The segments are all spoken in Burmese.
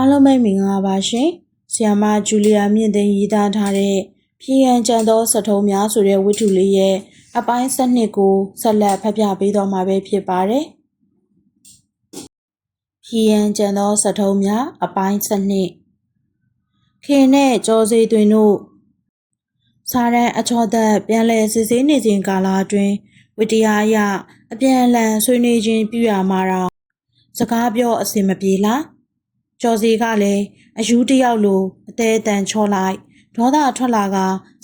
အားလုံးပဲမင်္ဂလာပါရှင်။ဆီယမဂျူလီယာမြင့်သိန်းရေးသားထားတဲ့ဖြည့်ရန်ကြံသောစထုံးများဆိုတဲ့ဝတ္ထုလေးရဲ့အပိုင်းစနစ်ကိုဆက်လက်ဖတ်ပြပေးတော့မှာပဲဖြစ်ပါတယ်။ဖြည့်ရန်ကြံသောစထုံးများအပိုင်းစနစ်ခင်နဲ့ကြောစီတွင်တို့စာရန်အချောသက်ပြန်လည်စစ်ဆေးနေခြင်းကာလအတွင်းဝတ္တရားအရအပြန်အလှန်ဆွေးနွေးခြင်းပြုရမှာတော့စကားပြောအဆင်မပြေလား။ ကျော်စီကလည်းအယူတစ်ယောက်လိုအသေးအတန်ချောလိုက်ဒေါသထွက်လာက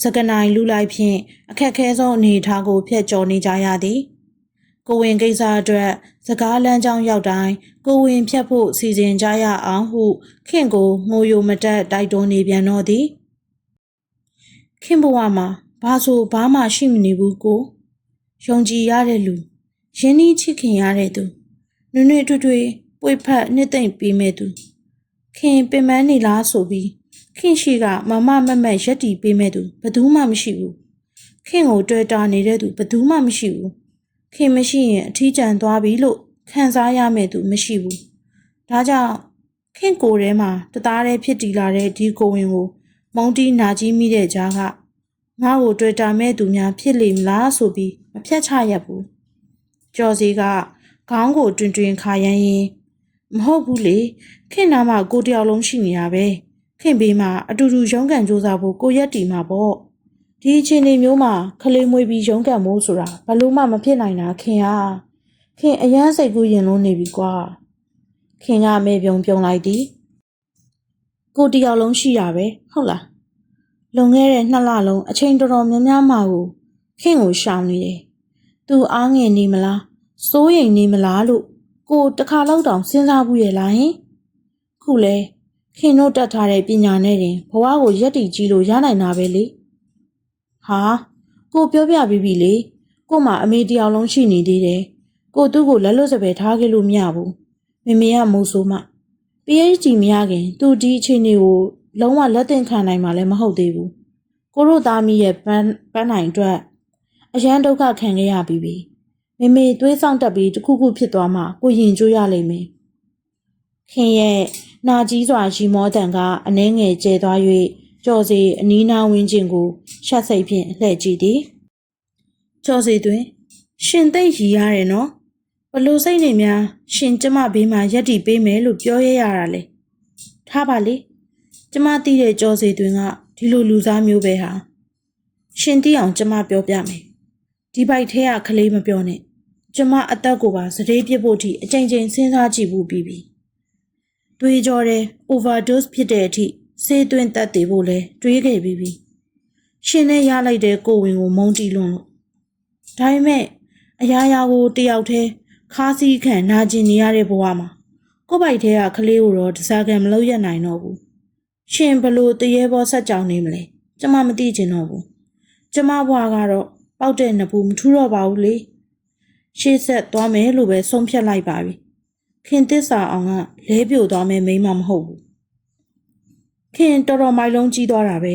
စကနိုင်လူလိုက်ဖြင့်အခက်ခဲဆုံးအနေအထားကိုဖျက်ကျော်နေကြရသည်ကိုဝင်ကိစ္စအတွက်စကားလမ်းကြောင်းရောက်တိုင်းကိုဝင်ဖြတ်ဖို့စီစဉ်ကြရအောင်ဟုခင်ကိုငိုယိုမတက်တိုက်တွန်းနေပြန်တော့သည်ခင်ဘဝမှာဘာဆိုဘာမှရှိမနေဘူးကိုယုံကြည်ရတဲ့လူရင်းနှီးချစ်ခင်ရတဲ့သူနွေ့နွေ့ထွေ့ထွေ့ပွေဖက်နှစ်သိမ့်ပေးမဲ့သူ ခင်ပင်ပန်းနေလားဆိုပြီးခင်ရှိကမမမက်မက်ရက်တီပေးမဲ့သူဘယ်သူမှမရှိဘူးခင်ကိုတွေ့တာနေတဲ့သူဘယ်သူမှမရှိဘူးခင်မရှိရင်အထီးကျန်သွားပြီလို့ခံစားရမဲ့သူမရှိဘူးဒါကြောင့်ခင်ကိုယ်ထဲမှာတသားတည်းဖြစ်တည်လာတဲ့ဒီကိုဝင်ကိုမုံတီးနာကြီးမိတဲ့ကြားကငါ့ကိုတွေ့တာမဲ့သူများဖြစ်လိမ့်မလားဆိုပြီးမဖြတ်ချရဘူးကျော်စီကခေါင်းကိုတွင်တွင်ခါရမ်းရင် မဟုတ်ဘူးလေခင်နာမှာကိုတယောက်လုံးရှိနေတာပဲခင်ဘေးမှာအတူတူရုန်းကန်ကြိုးစားဖို့ကိုရက်တီမှာပေါ့ဒီအချိန်လေးမျိုးမှာခလေးမွေးပြီးရုန်းကန်မို့ဆိုတာဘလို့မှမဖြစ်နိုင်တာခင်ဟာခင်အရန်စိတ်ကူးရင်လုံးနေပြီကွာခင်ကမဲပြုံပြုံလိုက်သည်ကိုတယောက်လုံးရှိရပဲဟုတ်လားလွန်ခဲ့တဲ့နှစ်လလုံးအချိန်တော်တော်များများမှကိုခင်ကိုရှောင်နေတယ်သူအားငယ်နေမလားစိုးရိမ်နေမလားလို့ ကိုတခါလောက်တောင်စဉ်းစားဘူးရဲ့လားဟင်ခုလဲခင်တို့တက်ထားတဲ့ပညာနဲ့တင်ဘဝကိုရက်တည်ကြည့်လို့ရနိုင်တာပဲလေဟာကိုပြောပြပြီးပြီလေကို့မှာအမေတယောက်လုံးရှိနေသေးတယ်ကိုသူ့ကိုလက်လွတ်စပယ်ထားခဲ့လို့မရဘူးမမေကမိုးဆိုးမှ PhD မရခင် သူဒီအချိန်တွေကိုလုံးဝလက်သင့်ခံနိုင်မှာလည်းမဟုတ်သေးဘူးကိုတို့သားမီးရဲ့ပန်းပန်းနိုင်အတွက်အရန်ဒုက္ခခံခဲ့ရပြီးပြီ မေမေသွေးဆောင်တက်ပြီးတခုခုဖြစ်သွားမှကိုရင်ကျိုးရလိမ့်မယ်ခင်ရဲ့နာကြီးစွာရီမောတန်ကအနှဲငယ်ကျဲသွား၍ကြော်စီအနီးနားဝင်းကျင်ကိုရှက်စိတ်ဖြင့်လှည့်ကြည့်သည်ကြော်စီတွင် ရှင်သိမ့်ရီရတယ်နော်ဘလို့စိတ်နေများရှင်ကျမဘေးမှာရက်တီပေးမယ်လို့ပြောရရတာလေထားပါလေကျမသိတဲ့ကြော်စီတွင်ကဒီလိုလူစားမျိုးပဲဟာရှင်သိအောင်ကျမပြောပြမယ် ဒီဘိုက်ထဲကကလေးမပြောနဲ့ကျမအသက်ကိုပါစတေးပြစ်ဖို့ထိအချိန်ချင်းစဉ်းစားကြည့်ဘူးပြီးပြီတွေးကြောတဲ့ overdose ဖြစ်တဲ့အထိဆေးသွင်းတက်တည်ဖို့လဲတွေးခဲ့ပြီးပြီရှင်နဲ့ရလိုက်တဲ့ကိုဝင်ကိုမုန်းတီးလွန်းလို့ဒါပေမဲ့အရာရာကိုတယောက်တည်းခါးစည်းခံနာကျင်နေရတဲ့ဘဝမှာကိုယ့်ဘိုက်ထဲကကလေးကိုတော့တစားကံမလုပ်ရနိုင်တော့ဘူးရှင်ဘလို့တရေဘောဆက်ကြောင်နေမလဲကျမမသိချင်တော့ဘူးကျမဘဝကတော့ ပောက်တဲ့နဘူးမထူတော့ပါဘူးလေရှေ့ဆက်သွားမယ်လို့ပဲဆုံးဖြတ်လိုက်ပါပြီခင်သစ္စာအောင်ကလဲပြိုသွားမယ်မိမမဟုတ်ဘူးခင်တော်တော်မိုက်လုံးကြီးသွားတာပဲ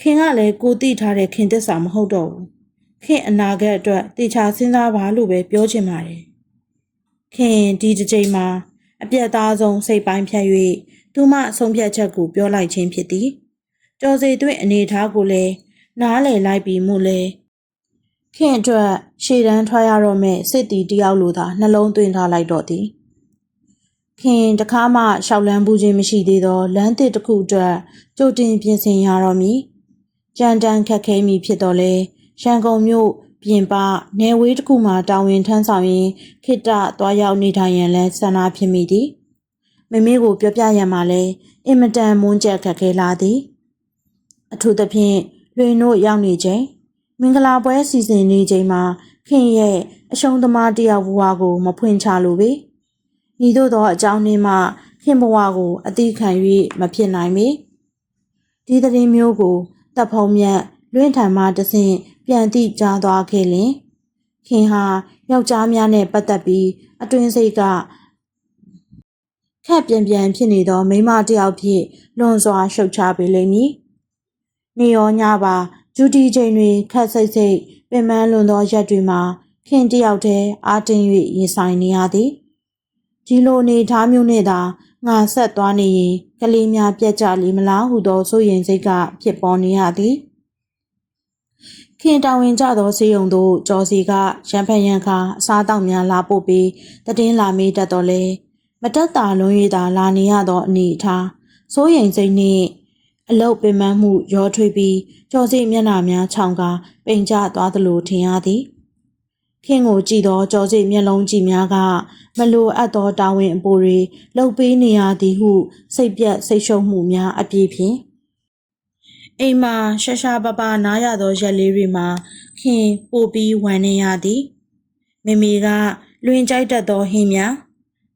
ခင်ကလည်းကိုတိထားတဲ့ခင်သစ္စာမဟုတ်တော့ဘူးခင်အနာဂတ်အတွက်တေချာစဉ်းစားပါလို့ပဲပြောချင်ပါတယ်ခင်ဒီတစ်ချိန်မှာအပြတ်သားဆုံးစိတ်ပိုင်းဖြတ်၍သူမအဆုံးဖြတ်ချက်ကိုပြောလိုက်ခြင်းဖြစ်သည်ကျော်စီတွင်အနေထားကိုလည်းနားလည်လိုက်ပြီးမှုလဲ ခင်အတွက်ရှေ့တန်းထွက်ရတော့မဲ့စစ်တီတယောက်လိုသာနှလုံးသွင်းထားလိုက်တော့သည်ခင်တခါမှရှောက်လန်းဘူးခြင်းမရှိသေးသောလမ်းတစ်တစ်ခုအတွက်ကြိုတင်ပြင်ဆင်ရတော့မည်ကြမ်းတမ်းခက်ခဲမိဖြစ်တော့လဲရန်ကုန်မြို့ပြင်ပနယ်ဝေးတစ်ခုမှာတာဝန်ထမ်းဆောင်ရင်းခိတ္တသွားရောက်နေထိုင်ရန်လဲဆန္ဒဖြစ်မိသည်မမေကိုပြောပြရန်မှာလဲအင်မတန်မွန်းကျက်ခက်ခဲလာသည်အထူးသဖြင့်လွင်တို့ရောက်နေချိန် မင်္ဂလာပွဲစီစဉ်နေချိန်မှာခင်ရဲ့အရှုံးသမားတယောက်ဘဝကိုမဖွင့်ချလိုပေဤသို့သောအကြောင်းနှင်းမှခင်ဘဝကိုအတိခံ၍မဖြစ်နိုင်ပေဒီသတင်းမျိုးကိုတပ်ဖုံမြတ်လွင့်ထံမှတဆင့်ပြန်သိကြားသွားခဲ့လင်ခင်ဟာယောက်ျားများနဲ့ပတ်သက်ပြီးအတွင်စိတ်ကခက်ပြန်ပြန်ဖြစ်နေသောမိန်းမတစ်ယောက်ဖြစ်လွန်စွာရှုတ်ချပေလိမ့်မည်။နေရောညပါ ဂျူတီချိန်တွေခက်စိတ်စိတ်ပင်ပန်းလွန်သောရက်တွေမှာခင်တယောက်တည်းအာတင်း၍ရင်ဆိုင်နေရသည်။ဒီလိုအနေထားမျိုးနဲ့သာငါဆက်သွားနေရင်ကလေးများပြက်ကြလီမလားဟုသောဆိုရင်စိတ်ကဖြစ်ပေါ်နေရသည်ခင်တာဝန်ကြသောစေယုံတို့ကြော်စီကရံဖန်ရံခါအစားတောက်များလာပို့ပြီးတည်င်းလာမေးတတ်တော်လဲမတက်တာလုံးရည်သာလာနေရသောအနေအထားစိုးရင်စိတ်နှင့် အလုတ်ပင်ပန်းမှုရောထွေးပြီးကြော်စီမျက်နှာများခြောင်ကာပိန်ကျသွားသလိုထင်ရသည်ခင်ကိုကြည့်သောကြော်စီမျက်လုံးကြည့်များကမလိုအပ်သောတာဝန်အပိုတွေလှုပ်ပေးနေရသည်ဟုစိတ်ပြက်စိတ်ရှုပ်မှုများအပြည့်ဖြင့်အိမ်မှာရှာရှာပပနားရသောရက်လေးတွေမှာခင်ပို့ပြီးဝမ်းနေရသည်မိမိကလွင်ကြိုက်တတ်သောဟင်းများ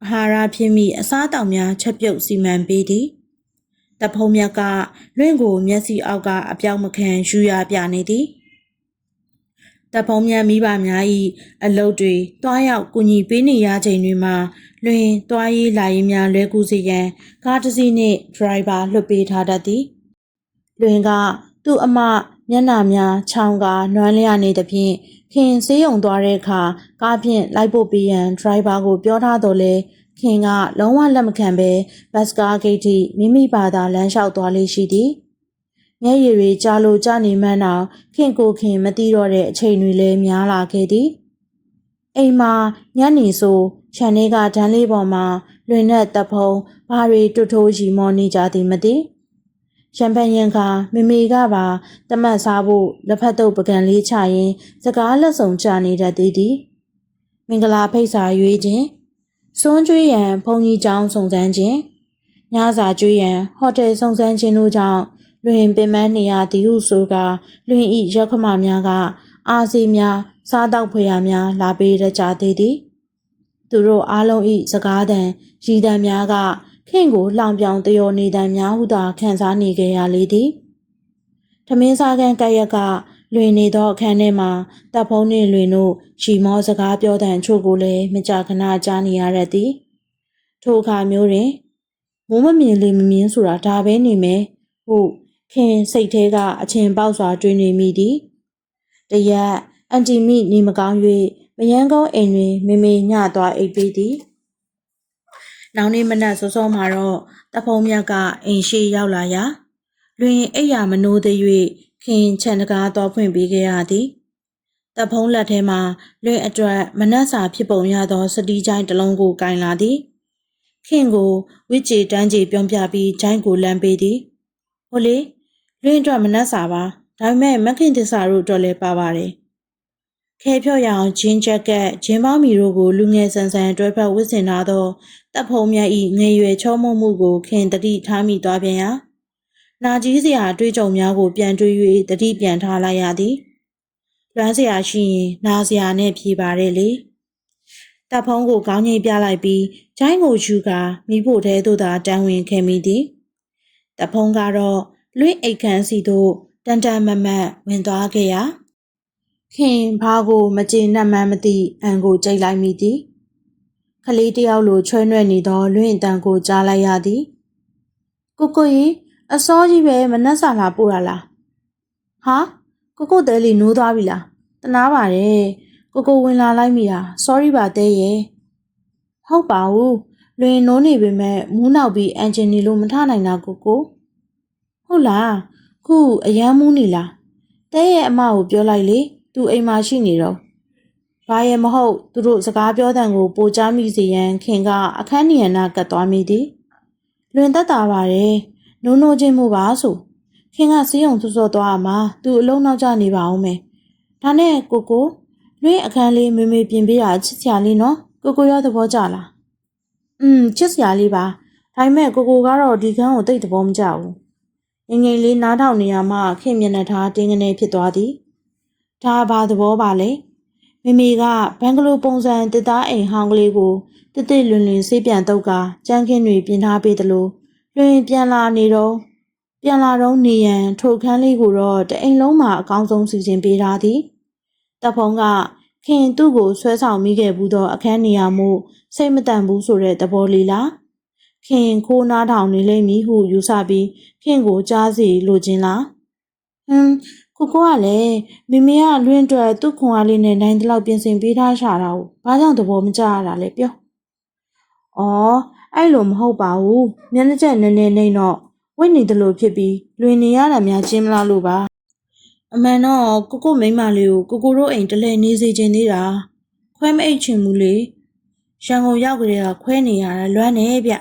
အာဟာရဖြစ်မိအစားအသောက်များချက်ပြုတ်စီမံပေးသည် တဖုံမြတ်ကလွင့်ကိုမျက်စိအောက်ကအပြောက်မခံယူရပြနေသည်တဖုံမြတ်မိဘများ၏အလုတ်တွေတွားရောက်ကူညီပေးနေရချိန်တွေမှာလွင်တွားရေးလာရေးများလွဲကူစေရန်ကားတစ်စီးနှင့်ဒရိုင်ဘာလွှတ်ပေးထားတတ်သည်လွင်ကသူ့အမမျက်နှာများချောင်းကနွမ်းလျနေသဖြင့်ခင်ဆေးရုံသွားတဲ့အခါကားဖြင့်လိုက်ဖို့ပေးရန်ဒရိုင်ဘာကိုပြောထားတော်လဲ ခင်ကလုံးဝလက်မခံဘဲဘတ်စကားဂိတ်ထိမိမိဘာသာလမ်းလျှောက်သွားလေးရှိသည်မျက်ရည်တွေကြားလို့ကြားနေမှန်းတော့ခင်ကိုခင်မသိတော့တဲ့အချိန်တွေလည်းများလာခဲ့သည်အိမ်မှာညနေဆိုခြံလေးကဒန်းလေးပေါ်မှာလွင်နဲ့တပ်ဖုံဘာတွေတွတ်ထိုးရီမောနေကြသည်မသိရံပန်ရင်ကမမေကပါတမတ်စားဖို့လက်ဖက်တုပ်ပကံလေးချရင်စကားလက်ဆောင်ချနေတတ်သေးသည်မင်္ဂလာဖိတ်စာရွေးခြင်း စွန်းကျွေးရန်ဘုံကြီးကျောင်းစုံစမ်းခြင်းညစာကျွေးရန်ဟိုတယ်စုံစမ်းခြင်းတို့ကြောင့်လွင်ပင်မနေရသည်ဟုဆိုကလွင်ဤရက်ခမများက အာစီများစားတောက်ဖွေရများလာပေးရကြသေးသည် သူတို့အားလုံးဤစကားတန်ရည်တန်များကခင်ကိုလှောင်ပြောင်တယောနေတန်များဟုသာခံစားနေကြရလေသည်ထမင်းစားကန်ကရက်က လွင်နေသောအခန်းထဲမှာတပ်ဖုံးနှင့်လွင်တို့ရှီမောစကားပြောတဲ့အချို့ကိုလည်းမကြာခဏကြားနေရတတ်သည်ထိုအခါမျိုးတွင်မိုးမမြင်လေမမြင်ဆိုတာဒါပဲနေမယ်ဟုခင်စိတ်ထဲကအချင်းပေါက်စွာတွေးနေမိသည်တရက်အန်တီမိနေမကောင်း၍မယန်းကုန်းအိမ်တွင်မေမေညသွားအိပ်ပေးသည်နောက်နေ့မနက်စောစောမှာတော့တဖုံမြတ်ကအိမ်ရှိရောက်လာရာလွင်အိပ်ယာမနိုးသေး၍ ခင်ခြံတကားသွားဖွင့်ပေးခဲ့ရသည်တဖုံးလက်ထဲမှာလွင်အတွက်မနက်စာဖြစ်ပုံရသောစတီးချိုင်းတစ်လုံးကိုကင်လာသည်ခင်ကိုဝိချေတန်းကြီးပြုံးပြပြီးချိုင်းကိုလမ်းပေးသည်ဟိုလေလွင်အတွက်မနက်စာပါဒါပေမဲ့မခင်တစ္ဆာတို့အတွက်လည်းပါပါတယ်ခဲဖြော့ရအောင်ဂျင်းဂျက်ကက်ဂျင်းပေါမီတို့ကိုလူငယ်ဆန်ဆန်တွဲဖက်ဝစ်စင်ထားသောတပ်ဖုံမြတ်ဤငယ်ရွယ်ချောမွမှုကိုခင်တတိထားမိသွားပြန်ရာ နာကြီးစရာအတွေ့အကြုံများကိုပြန်တွေး၍တတိပြန်ထားလိုက်ရသည်လွမ်းစရာရှိရင်နာစရာနဲ့ဖြေပါတယ်လေတပ်ဖုံးကိုခေါင်းငိတ်ပြလိုက်ပြီးဂျိုင်းကိုယူကာမိဖို့တဲသို့သာတန်းဝင်ခဲ့မိသည်တပ်ဖုံးကတော့လွင့်အိတ်ခမ်းစီသို့တန်တန်မမတ်ဝင်သွားခဲ့ရာခင်ဘာကိုမကျေနပ်မှန်းမသိအန်ကိုကြိတ်လိုက်မိသည်ခလေးတယောက်လိုချွဲနွဲ့နေသောလွင့်အတန်ကိုကြားလိုက်ရသည်ကိုကိုကြီး အစောကြီးပဲမနှက်စာလာပို့ရလားဟာကိုကိုတဲလီနိုးသွားပြီလားတနာပါတယ်ကိုကိုဝင်လာလိုက်မိတာ sorry ပါတဲရဲ့ဟုတ်ပါဘူးလွင်နိုးနေပေမဲ့မူးနောက်ပြီးအန်ဂျင်နီလိုမထနိုင်တာကိုကိုဟုတ်လားခုအရန်မူးနေလားတဲရဲ့အမကိုပြောလိုက်လေသူအိမ်မှာရှိနေတော့ဘာရဲ့မဟုတ်သူတို့စကားပြောတဲ့ကိုပိုချမိစေရန်ခင်ကအခန်းနီယနာကတ်သွားမိသည်လွင်သက်တာပါတယ် နိုးနိုးချင်းမှုပါဆိုခင်ကစေးုံစောစောသွားမှာသူအလုံးနောက်ကျနေပါအောင်မယ်ဒါနဲ့ကိုကိုလွင့်အခန်းလေးမေမေပြင်ပေးတာချစ်စရာလေးနော်ကိုကိုရောသဘောကျလားอืมချစ်စရာလေးပါဒါပေမဲ့ကိုကိုကတော့ဒီခန်းကိုတိတ်သဘောမကျဘူးငငယ်လေးနားထောင်နေရမှခင်မျက်နှာထားတင်းကနေဖြစ်သွားသည်ဒါဘာသဘောပါလဲမိမိကဘန်ဂလိုပုံစံတစ်သားအိမ်ဟောင်းကလေးကိုတစ်တစ်လွင်လွင်ဆေးပြန်တော့ကကြမ်းခင်းတွေပြင်ထားပေးသလို လွင်ပြန်လာနေတော့ပြန်လာတော့နေရန်ထိုခန်းလေးကိုတော့တအိမ်လုံးမှာအကောင်းဆုံးစီစဉ်ပေးထားသည်တပ်ဖုံးကခင်သူ့ကိုဆွဲဆောင်မိခဲ့ဘူးသောအခန်းနေရာမှုစိတ်မတန်ဘူးဆိုတဲ့သဘောလေးလားခင်ခိုးနားထောင်နေလိမ့်မည်ဟုယူဆပြီးခင်ကိုကြားစီလိုချင်လားဟွန်းကိုကိုကလည်းမိမိကလွင့်အတွက်သူ့ခွန်အားလေးနဲ့နိုင်တလောက်ပြင်ဆင်ပေးထားရှာတာကိုဘာကြောင့်သဘောမကျရတာလဲပြော။အော် အဲ့လိုမဟုတ်ပါဘူးမျက်နှာချက်နည်းနည်းနေတော့ဝိတ်နေတယ်လို့ဖြစ်ပြီးလွင်နေရတာများချင်းမလားလို့ပါအမှန်တော့ကိုကိုမိန်းမလေးကိုကိုကိုတို့အိမ်တလဲနေစေခြင်းသေးတာခွဲမအိတ်ချင်ဘူးလေရန်ကုန်ရောက်ကြတဲ့ကခွဲနေရတာလွမ်းနေဗျ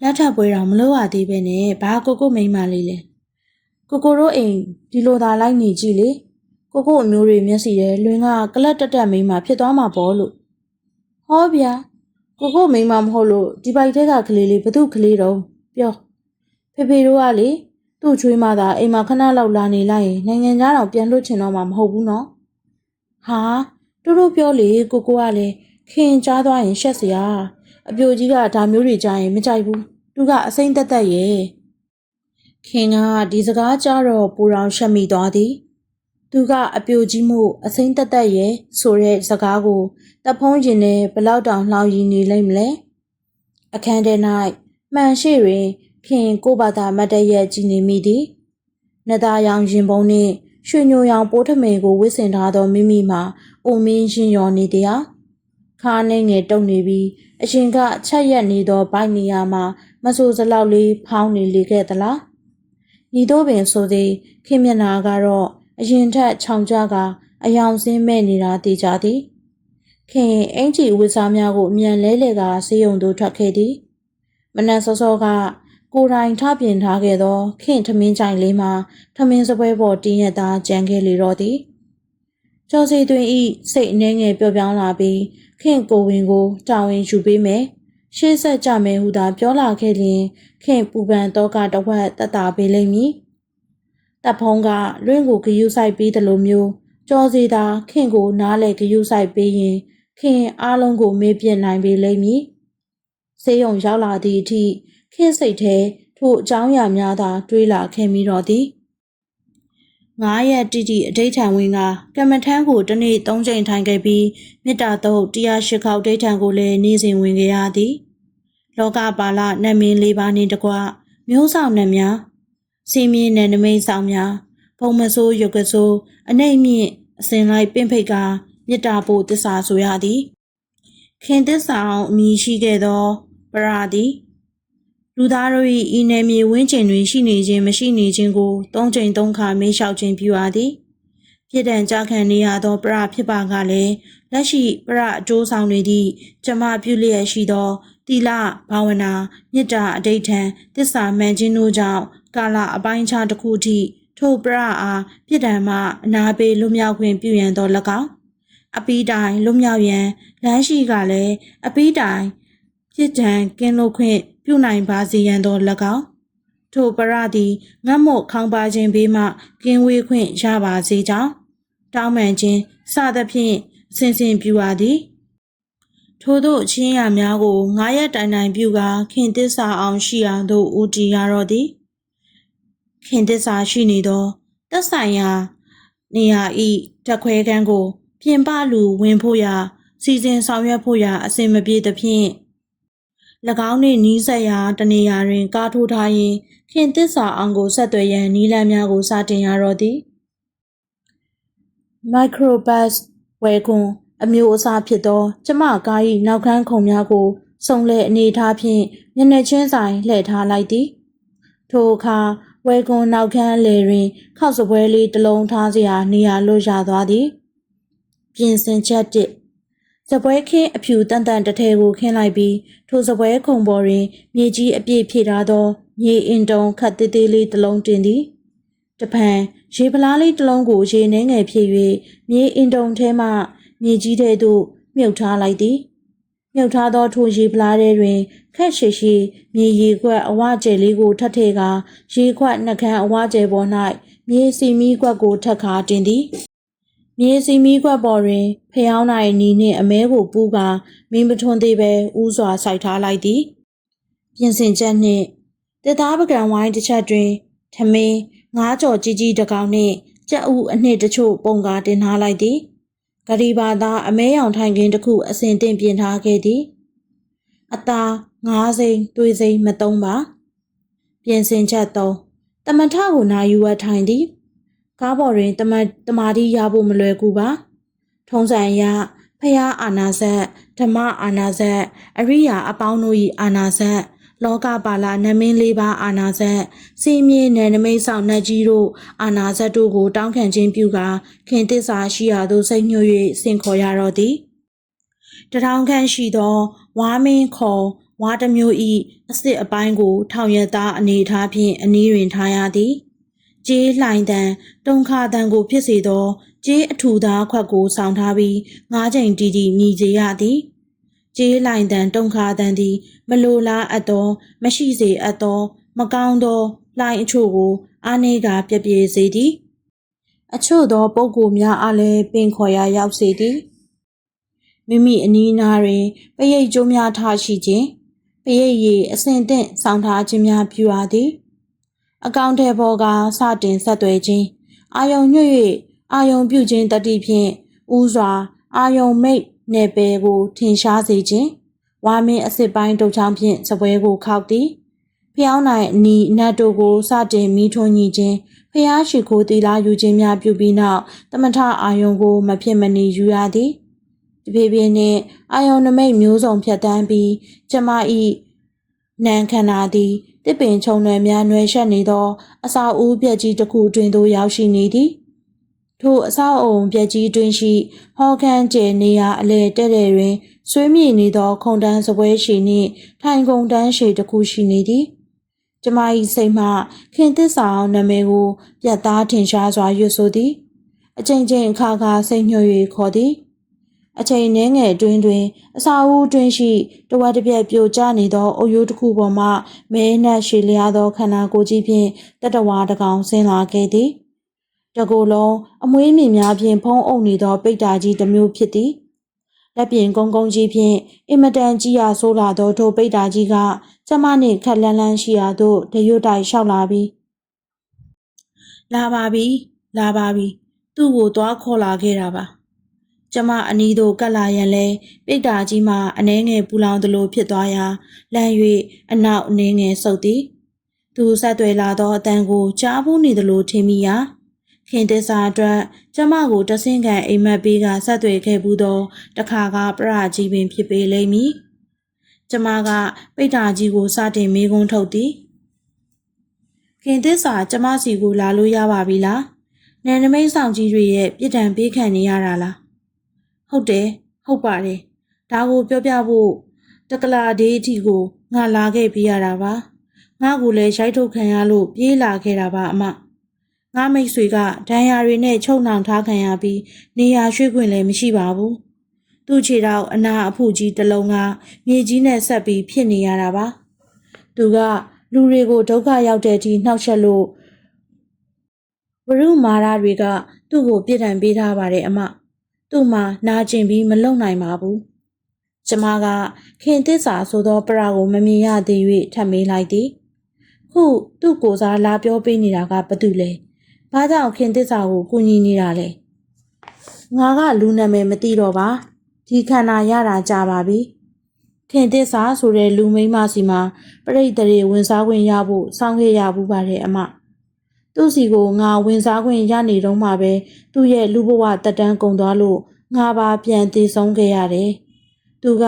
လက်ထပ်ပွဲတော်မလို့ရသေးပဲနဲ့ဘာကိုကိုမိန်းမလေးလဲကိုကိုတို့အိမ်ဒီလိုသာလိုက်နေကြည့်လေကိုကိုအမျိုးတွေမျက်စိရဲ့လွင်ကကလတ်တက်တက်မိန်းမဖြစ်သွားမှာပေါ့လို့ဟောဗျာ ကိုကိုမိန်းမမဟုတ်လို့ဒီပိုက်ထဲကကလေးလေးဘသူကလေးတော့ပြောဖေဖေတို့ကလေသူ့ချွေးမသာအိမ်မှာခဏလောက်လာနေလိုက်ရင်နိုင်ငံသားတော်ပြန်လွတ်ချင်တော့မှာမဟုတ်ဘူးနော်ဟာတို့တို့ပြောလေကိုကိုကလည်းခင်ကြားသွားရင်ရှက်စရာအပြိုကြီးကဒါမျိုးတွေကြားရင်မကြိုက်ဘူးသူကအစိမ့်တက်တက်ရဲ့ခင်ကဒီစကားကြားတော့ပူတော်ရှက်မိသွားသည် သူကအပြိုကြီးမှုအစိမ့်တက်တက်ရဲ့ဆိုတဲ့စကားကိုတပ်ဖုံးကျင်နဲ့ဘလောက်တောင်လှောင်ရည်နေလိမ့်မလဲအခန်းထဲ၌မှန်ရှိတွင်ခင်ကိုဘာသာမတ်တရက်ကြည်နေမိသည်နသားရောင်ရင်ပုံနှင့်ရွှေညိုရောင်ပိုးထမိန်ကိုဝစ်ဆင်ထားသောမိမိမှာအိုမင်းရှင်ရော်နေသည်ဟာခါနှင်းငယ်တုံနေပြီးအရှင်ကချက်ရက်နေသောဘိုက်နေရာမှာမဆိုးစလောက်လေးဖောင်းနေလေခဲ့သလားညီတို့ပင်ဆိုသည်ခင်မျက်နာကတော့ အရင်ထက်ခြောင်ကြကအယောင်စင်းမဲ့နေတာသိကြသည်ခင်အင်ကြီးဝစ်စားများကိုအမြန်လဲလဲကဆေးရုံသို့ထွက်ခဲ့သည်မနက်စောစောကကိုယ်တိုင်ထပြင်ထားခဲ့သောခင်ထမင်းကြိုင်လေးမှာထမင်းစပွဲပေါ်တင်းရသားကြံခဲ့လေတော့သည်ကျော်စီတွင်ဤစိတ်အနှဲငယ်ပျော့ပြောင်းလာပြီးခင်ကိုဝင်ကိုတာဝန်ယူပေးမယ်ရှေ့ဆက်ကြမယ်ဟုသာပြောလာခဲ့လျင်ခင်ပူပန်တော့ကတဝက်တက်တာပေးလိမ့်မည် တပ်ဖုံးကလွင့်ကိုဂယုဆိုင်ပြီးသလိုမျိုးကြောစီသာခင်ကိုနားလေဂယုဆိုင်ပေးရင်ခင်အားလုံးကိုမေးပြနိုင်ပေလိမ့်မည်။ဆေးရုံရောက်လာသည့်အထိခင်စိတ်ထဲထို့အကြောင်းအရာများသာတွေးလာခဲ့မိတော့သည်။ငါးရက်တိတိအဋိဌံဝင်ကကမ္မထမ်းကိုတစ်နေ့၃ချိန်ထိုင်ခဲ့ပြီးမေတ္တာတော့တရားရှိခေါက်ဒိဋ္ဌံကိုလည်းနေ့စဉ်ဝင်ကြရသည်။လောကပါလနတ်မင်းလေးပါးနှင့်တကွမျိုးဆောင်နှံများ စီမင်းနဲ့နမိတ်ဆောင်များဘုံမဆိုးရုပ်ကဆိုးအနှိမ့်မြင့်အစဉ်လိုက်ပင့်ဖိတ်ကမေတ္တာပို့တစ္ဆာဆိုရသည်ခင်တစ္ဆာအောင်အမည်ရှိခဲ့သောပရာသည်လူသားတို့၏ဤနယ်မြေဝင်းကျင်တွင်ရှိနေခြင်းမရှိနေခြင်းကိုသုံးချိန်သုံးခါမေးလျှောက်ခြင်းပြုရသည်ပြည်တံကြခံနေရသောပရဖြစ်ပါကလည်းလက်ရှိပရအကျိုးဆောင်နေသည့်ကျမပြုလျက်ရှိသောတိလဘာဝနာမေတ္တာအဋိဋ္ဌံတစ္ဆာမှန်ခြင်းတို့ကြောင့် ကာလအပိုင်းခြားတစ်ခုထိထိုပရအားပြစ်ဒဏ်မှအနာပေးလွတ်မြောက်ခွင့်ပြုရန်သော၎င်းအပီးတိုင်လွတ်မြောက်ရန်လမ်းရှိကလည်းအပီးတိုင်ပြစ်ဒဏ်ကင်းလွတ်ခွင့်ပြုနိုင်ပါစေရန်သော၎င်းထိုပရသည်ငတ်မို့ခေါင်းပါခြင်းဘေးမှကင်းဝေးခွင့်ရပါစေကြောင်းတောင်းပန်ခြင်းစသဖြင့်အစဉ်စဉ်ပြုရသည်ထို့သောအချင်းရာများကိုငါးရက်တိုင်တိုင်ပြုကာခင်သစ္စာအောင်ရှိအောင်သို့ဦးတည်ရတော့သည် ခင်သစ္စာရှိနေသောသက်ဆိုင်ရာနေရာဤတက်ခွဲကန်းကို ပြင်ပလူဝင်ဖို့ရာစီစဉ်ဆောင်ရွက်ဖို့ရာအစဉ်မပြေသဖြင့်၎င်းနှင့်နီးစပ်ရာတနေရာတွင် ကားထိုးထားရင်ခင်သစ္စာအောင်ကိုဆက်သွယ်ရန်နီးလမ်းများကိုစတင်ရတော့သည် microbus ဝယ်ခွန်အမျိုးအစားဖြစ်သော ကျမကား၏နောက်ခန်းခုံများကိုစုံလဲအနေထားဖြင့်မျက်နှာချင်းဆိုင်လှည့်ထားလိုက်သည်ထိုအခါ ဝဲကွန်နောက်ခန်းလေတွင် ခောက်စပွဲလေးတစ်လုံးထားစရာနေရာလွတ်ရသွားသည်ပြင်ဆင်ချက်တစ်စပွဲခင်းအဖြူတန်တန်တထဲကိုခင်းလိုက်ပြီးထိုစပွဲခုံပေါ်တွင် မြေကြီးအပြည့်ဖြည့်ထားသောမြေအင်တုံခတ်သေးသေးလေးတစ်လုံးတင်သည်တပံရေပလားလေးတစ်လုံးကိုရေနှဲငယ်ဖြည့်၍မြေအင်တုံထဲမှမြေကြီးထဲသို့မြုပ်ထားလိုက်သည် မြုပ်ထားသောထိုရေပလားထဲတွင်ခက်ရှိရှိမြေရီခွက်အဝကျဲလေးကိုထပ်ထည့်ကာရေခွက်နှကန်းအဝကျဲပေါ်၌မြေစီမီခွက်ကိုထပ်ခါတင်သည်မြေစီမီခွက်ပေါ်တွင်ဖျောင်းနိုင်နီနှင့်အမဲကိုပူးကာမင်းပထွန်းသေးပဲဥစွာစိုက်ထားလိုက်သည်ပြင်ဆင်ချက်နှင့်တသားပကံဝိုင်းတစ်ချက်တွင်ထမင်းငါးကြော်ကြီးကြီးတစ်ကောင်နှင့်ကြက်ဥအနှစ်တချို့ပုံကားတင်ထားလိုက်သည် ဂရီဘာသာအမဲရောင်ထိုင်ခင်းတစ်ခုအစဉ်တင်ပြင်ထားခဲ့သည်အသားငါးစိမ်းတွေးစိမ်းမသုံးပါပြင်ဆင်ချက်၃တမထကိုနာယူဝတ်ထိုင်သည်ကားပေါ်တွင်တမတမာတိရဖို့မလွယ်ကူပါ ထုံးစံအရဖဖျားအာနာဇက်ဓမ္မအာနာဇက်အရိယာအပေါင်းတို့၏အာနာဇက် လောကပါလာနမင်းလေးပါအာနာဇက်စီမင်းနယ်နမိတ်ဆောင်နတ်ကြီးတို့အာနာဇက်တို့ကိုတောင်းခံခြင်းပြုကာခင်တစ္ဆာရှိရာသို့စိတ်ညွှတ်၍စင်ခေါ်ရတော့သည်တထောင်ခန့်ရှိသောဝါမင်းခေါ်ဝါတစ်မျိုး၏အစ်စ်အပိုင်းကို ထောင်ရသားအနေထားဖြင့်အနည်းတွင်ထားရသည်ကျေးလှိုင်တန်တုံခါတန်ကိုဖြစ်စေသောကျေးအထူသားခွက်ကိုဆောင်ထားပြီးငါးချိန်တီတီမြည်စေရသည် ကျေးလှိုင်တန်တုံခါတန်သည်မလိုလားအပ်သော မရှိစေအပ်သော မကောင်းသောလှိုင်အချို့ကိုအာနေကပြပြစေသည် အချို့သောပုဂ္ဂိုလ်များအားလည်းပင်ခေါ်ရာရောက်စေသည်မိမိအနီးနားတွင်ပရိတ်ကျိုးများထားရှိခြင်းပရိတ်ရည်အစဉ်သင့်ဆောင်ထားခြင်းများပြုရသည် အကောင့်ထဲပေါ်ကစတင်ဆက်သွယ်ခြင်းအာယုံညွှတ်၍အာယုံပြုခြင်းတတိဖြင့်ဥစွာအာယုံမိတ် နယ်ပယ်ကိုထင်ရှားစေခြင်းဝါမင်းအစ်စ်ပိုင်းတုတ်ချောင်းဖြင့်စပွဲကိုခောက်သည်ဖျောင်းနိုင်အနီနတ်တို့ကိုစတင်မိထွန်းညီခြင်းဖျားရှိခိုးတီလာယူခြင်းများပြုပြီးနောက်တမထအာယုံကိုမဖြစ်မနေယူရသည်တဖြည်းဖြည်းနှင့်အာယုံနမိတ်မျိုးစုံဖြတ်တန်းပြီးကျမ၏နံခန္ဓာသည်တစ်ပင်ချုံရွယ်များနှွယ်ရှက်နေသောအစာဦးပြက်ကြီးတစ်ခုတွင်သို့ရောက်ရှိနေသည် ထိုအဆောက်အုံပြက်ကြီးတွင်ရှိဟောခန်းကျဲနေရာအလဲတဲ့တဲ့တွင်ဆွေးမြေ့နေသော ခုံတန်းစပွဲရှိနှင့်ထိုင်ကုန်တန်းရှိတစ်ခုရှိနေသည်ကျမ၏စိတ်မှခင်သစ္စာအောင်နာမည်ကိုပြတ်သားထင်ရှားစွာရွတ်ဆိုသည် အချိန်ချင်းအခါခါစိတ်ညှို့၍ခေါ်သည် အချိန်နှဲငယ်အတွင်းတွင် အစာအုပ်အတွင်းရှိတဝက်တစ်ပြက်ပြိုကျနေသောအုပ်ရိုးတစ်ခုပေါ်မှမဲနှက်ရှည်လျားသောခန္ဓာကိုယ်ကြီးဖြင့်တတဝါတကောင်ဆင်းလာခဲ့သည် တကိုယ်လုံးအမွေးမြင့်များဖြင့်ဖုံးအုပ်နေသောပိတ္တာကြီးတစ်မျိုးဖြစ်သည်လက်ပြင်ကုန်းကုန်းကြီးဖြင့်အင်မတန်ကြီးရာဆိုးလာသောထိုပိတ္တာကြီးကကျမနှင့်ခက်လန်းလန်းရှိရာသို့တရွတ်တိုက်လျှောက်လာပြီးလာပါပြီလာပါပြီသူ့ကိုသွားခေါ်လာခဲ့တာပါကျမအနီးသို့ကပ်လာရန်လဲပိတ္တာကြီးမှအနှဲငယ်ပူလောင်သလိုဖြစ်သွားရာလမ်း၍အနောက်အနှဲငယ်ဆုပ်သည်သူဆက်သွယ်လာသောအတန်ကိုကြားဘူးနေသလိုထင်မိရာ ခင်သစ္စာအတွက်ကျမကိုတဆင့်ခံအိမ်မက်ပေးကဆက်သွယ်ခဲ့ဘူးသောတခါကပရကြီးပင်ဖြစ်ပေလိမ့်မည်ကျမကပိတ္တာကြီးကိုစတင်မေးခွန်းထုတ်သည်ခင်သစ္စာကျမစီကိုလာလို့ရပါပြီလားနယ်နမိတ်ဆောင်ကြီးတွေရဲ့ပြစ်ဒဏ်ပေးခံနေရတာလားဟုတ်တယ်ဟုတ်ပါတယ်ဒါကိုပြောပြဖို့တကလာဒေးအထိကိုငါလာခဲ့ပြရတာပါငါ့ကိုလည်းရိုက်ထုတ်ခံရလို့ပြေးလာခဲ့တာပါအမ ငါမိတ်ဆွေကဒဏ်ရာတွေနဲ့ချုပ်နှောင်ထားခံရပြီးနေရာရွှေ့ခွင့်လည်းမရှိပါဘူးသူ့ခြေထောက်အနာအဖုကြီးတစ်လုံးကမြေကြီးနဲ့ဆက်ပြီးဖြစ်နေရတာပါသူကလူတွေကိုဒုက္ခရောက်တဲ့အထိနှောက်ယှက်လို့ဝရုမာရတွေကသူ့ကိုပြစ်ဒဏ်ပေးထားပါတယ်အမသူ့မှာနာကျင်ပြီးမလုံနိုင်ပါဘူးကျမကခင်သစ္စာဆိုသောပရာကိုမမြင်ရသေး၍ထပ်မေးလိုက်သည်ခုသူ့ကိုစားလာပြောပေးနေတာကဘာတူလဲ ဘာကြောင့်ခင်သစ္စာကိုကူညီနေတာလဲငါကလူနာမည်မသိတော့ပါဒီခန္ဓာရတာကြပါပြီခင်သစ္စာဆိုတဲ့လူမိန်းမစီမှာပြိတ္တရေဝင်စားခွင့်ရဖို့စောင့်ခဲ့ရဘူးပါတယ်အမသူ့စီကိုငါဝင်စားခွင့်ရနေတော့မှပဲသူ့ရဲ့လူဘဝတက်တန်းကုန်သွားလို့ငါပါပြန်တည်ဆုံးခဲ့ရတယ်သူက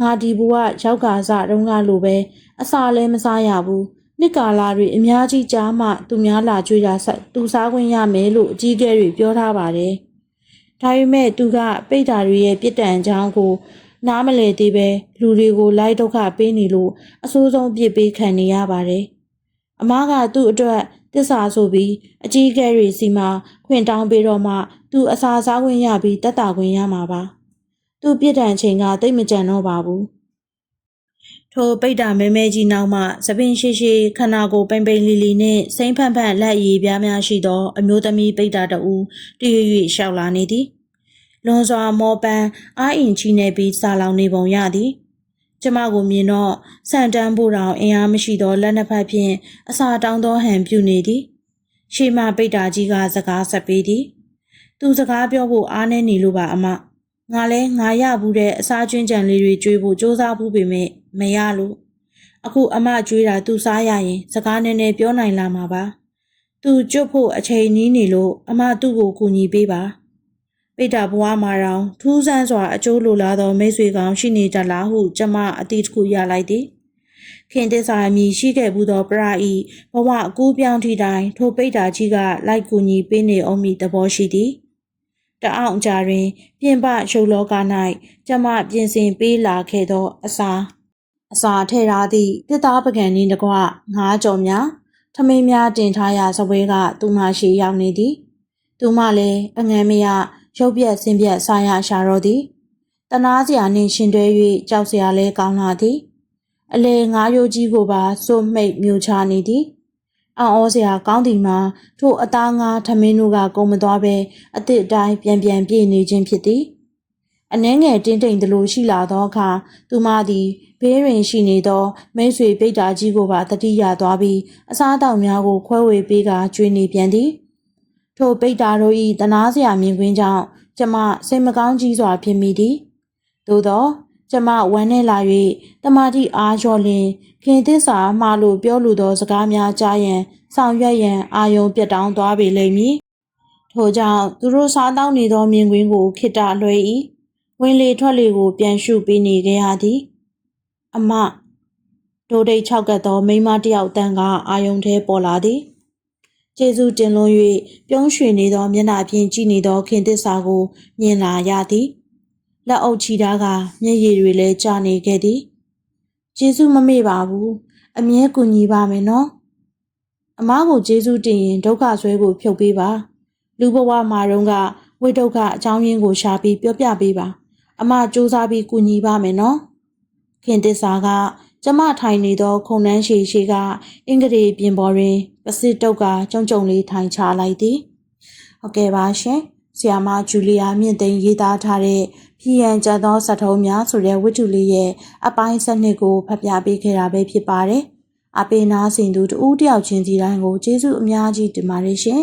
ငါဒီဘဝရောက်ကာစတုန်းကလိုပဲအစာလည်းမစားရဘူး နှစ်ကာလာတွေအများကြီးကြားမှသူများလာကြွေးတာဆက်သူစားခွင့်ရမယ်လို့အကြီးအကဲတွေပြောထားပါတယ်ဒါပေမဲ့သူကပိတ်တာတွေရဲ့ပြစ်ဒဏ်အကြောင်းကိုနားမလည်သေးပဲလူတွေကိုလိုက်ဒုက္ခပေးနေလို့အဆိုးဆုံးပြစ်ပေးခံနေရပါတယ်။အမားကသူ့အတွက်တစ္ဆာဆိုပြီးအကြီးအကဲတွေစီမှာခွင့်တောင်းပေးတော့မှသူအစာစားခွင့်ရပြီးတက်တာခွင့်ရမှာပါ။သူ့ပြစ်ဒဏ်ချိန်ကတိတ်မကြံတော့ပါဘူး။ ထိုပိတ်တာမဲမဲကြီးနောက်မှသပင်ရှိရှိခန္ဓာကိုယ်ပိန်ပိန်လီလီနဲ့စိမ့်ဖန့်ဖန့်လက်ရည်ပြားများရှိသော အမျိုးသမီးပိတ်တာတဦးတရွရွရှောက်လာနေသည်။လွန်စွာမောပန်းအာအင်ချီနေပြီးစာလောင်နေပုံရသည်။ကျမကိုမြင်တော့ဆန်တန်းဖို့တောင်အင်အားမရှိသောလက်နှစ်ဖက်ဖြင့်အစာတောင်းသောဟန်ပြုနေသည်။ရှေးမပိတ်တာကြီးကစကားဆက်ပေးသည်။သူစကားပြောဖို့အားနည်းနေလို့ပါအမ။ ငါလဲငါရဘူးတဲ့အစာကျွင်းကြံလေးတွေကျွေးဖို့စူးစမ်းဖို့ပေမဲ့မရလို့အခုအမကျွေးတာသူစားရရင် စကားနည်းနည်းပြောနိုင်လာမှာပါ။သူကျွတ်ဖို့အချိန်နီးနေလို့အမသူ့ကိုကူညီပေးပါ။ပိတ္တာဘဝမှာတောင်ထူးဆန်းစွာအကျိုးလိုလားသောမိတ်ဆွေကောင်ရှိနေကြလားဟုကျမအတိတစ်ခုရလိုက်သည်ခင်သစ္စာအမည်ရှိခဲ့ဘူးသောပရာဤဘဝအကူပြောင်းထိတိုင်းထိုပိတ္တာကြီးကလိုက်ကူညီပေးနေအောင်မည်သဘောရှိသည် တအောင်အကြာတွင် ပြင်ပရုပ်လောက၌ကျမပြင်ဆင်ပေးလာခဲ့သောအစာအစာထဲထားသည့်တစ်သားပကံနှင့်တကွငါးကြော်များထမင်းများတင်ထားရာစပွဲကသူမရှိရောက်နေသည်သူမလည်းအငမ်းမရရုပ်ပြက်ဆင်းပြက်ဆာရရှာတော့သည်တနာစရာနှင့်ရှင်တွဲ၍ကြောက်စရာလဲကောင်းလာသည်အလေငါးရိုးကြီးကိုပါစိုးမိတ်မြူချနေသည် အံ့ဩစရာကောင်းသည်မှာထိုအသားငါးထမင်းတို့ကကုန်မသွားပဲအသည့်အတိုင်းပြန်ပြန်ပြေးနေခြင်းဖြစ်သည်အနှဲငယ်တင်းတိမ်သလိုရှိလာသောအခါသူမသည်ဘေးတွင်ရှိနေသောမိတ်ဆွေပိတ်တာကြီးကိုပါတတိယသွားပြီးအစားအသောက်များကိုခွဲဝေပေးကကျွေးနေပြန်သည်ထိုပိတ်တာတို့၏တနာစရာမြင်ကွင်းကြောင့်ကျမစိတ်မကောင်းကြီးစွာဖြစ်မိသည်သို့သော ကျမဝမ်းနေလာ၍တမာတိအားလျော့လင်ခင်သစ္စာမှားလို့ပြောလိုသောစကားများကြားရန်ဆောင်ရွက်ရန်အာယုံပြတ်တောင်းသွားပေလိမ့်မည်ထို့ကြောင့်သူတို့စားတောင်းနေသောမြင်ကွင်းကိုခိတ္တလွှဲ၏ဝင်လေထွက်လေကို ပြန်ရှုပေးနေကြရသည်အမဒိုဒိတ်၆ကတ်သောမိန်းမတစ်ယောက်တန်းကအာယုံထဲပေါ်လာသည်ကျေးဇူးတင်လွန်၍ပြုံးရွှင်နေသောမျက်နှာဖြင့်ကြည်နေသောခင်သစ္စာကိုမြင်လာရသည် လက်အုပ်ချီထားကမျက်ရည်တွေလည်းကျနေခဲ့သည်ကျေးဇူးမမေ့ပါဘူးအမြဲကူညီပါမယ်နော်အမားကိုကျေးဇူးတင်ရင်ဒုက္ခဆွဲကိုဖြုတ်ပေးပါလူဘဝမှာတုန်းကဝိဒုက္ခအကြောင်းရင်းကိုရှာပြီးပြောပြပေးပါ အမစူးစမ်းပြီးကူညီပါမယ်နော်ခင်သစ္စာကကျမထိုင်နေသော ခုံနှန်းရှိရှိကအင်္ဂရေပြင်ပေါ်တွင်ပစစ်တုတ်ကကြုံကြုံလေးထိုင်ချလိုက်သည်ဟုတ်ကဲ့ပါရှင်ဆီယာမဂျူလီယာမြင့်သိန်းရေးသားထားတဲ့ ပြည်ရန်ကြသောစက်ထုံးများဆိုတဲ့ဝတ္ထုလေးရဲ့အပိုင်းစနစ်ကိုဖတ်ပြပေးခဲ့တာပဲဖြစ်ပါတယ်အပေနာစင်သူတူတယောက်ချင်းစီတိုင်းကိုကျေးဇူးအများကြီးတင်ပါတယ်ရှင်